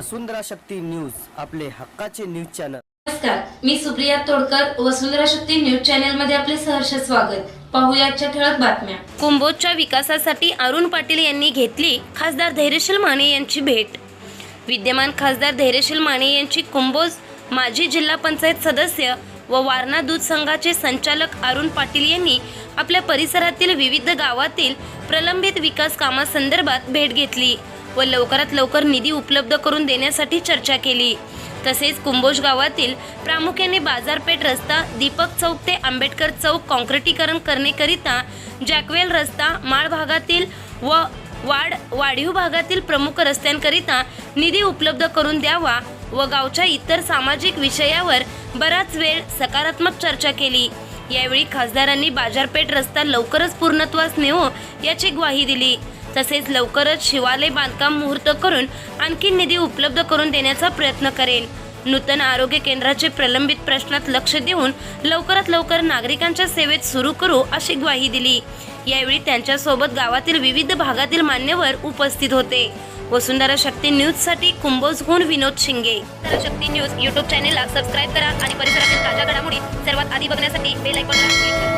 वसुंधरा Shakti news आपले हक्काचे news channel. नमस्कार मी सुप्रिया तोडकर वसुंधरा शक्ती न्यूज चॅनलमध्ये आपले सहर्ष स्वागत. पाहूया ठळक बातम्या. कुंभोजच्या विकासासाठी अरुण पाटील यांनी घेतली खासदार धैर्यशील माने यांची भेट. विद्यमान खासदार धैर्यशील माने यांची कुंभोज माजी जिल्हा पंचायत सदस्य व वारणा दूध संघाचे संचालक अरुण पाटील यांनी आपल्या परिसरातील विविध गावातील प्रलंबित विकास कामासंदर्भात भेट घेतली. व लवकरात लवकर निधी उपलब्ध करून देण्यासाठी चर्चा केली. तसेच कुंभोज गावातील प्रामुख्याने बाजारपेठ रस्ता दीपक चौक ते आंबेडकर चौक कॉन्क्रिटीकरण करण्याकरिता जॅकवेल रस्ता माळ भागातील व वाड वाढीव भागातील प्रमुख रस्त्यांकरिता निधी उपलब्ध करून द्यावा व गावच्या इतर सामाजिक विषयावर बराच वेळ सकारात्मक चर्चा केली. यावेळी खासदारांनी बाजारपेठ रस्ता लवकरच पूर्णत्वास नेऊ याची ग्वाही दिली. तसेच लवकरच शिवालय बांधकाम मुहूर्त करून आणखी निधी उपलब्ध करून देण्याचा प्रयत्न करेल नूतन आरोग्य केंद्राचे प्रलंबित प्रश्नात लक्ष देऊन लवकरात लवकर नागरिकांच्या सेवेत सुरू करू अशी ग्वाही दिली. यावेळी त्यांच्यासोबत गावातील विविध भागातील मान्यवर उपस्थित होते. वसुंधरा शक्ती न्यूजसाठी कुंभोजहून विनोद शिंगे. शक्ती न्यूज यूट्यूब चॅनेलला सबस्क्राईब करा आणि परिसरातील ताज्या घडामोडी सर्वात आधी बघण्यासाठी बेल आयकॉनला क्लिक करा.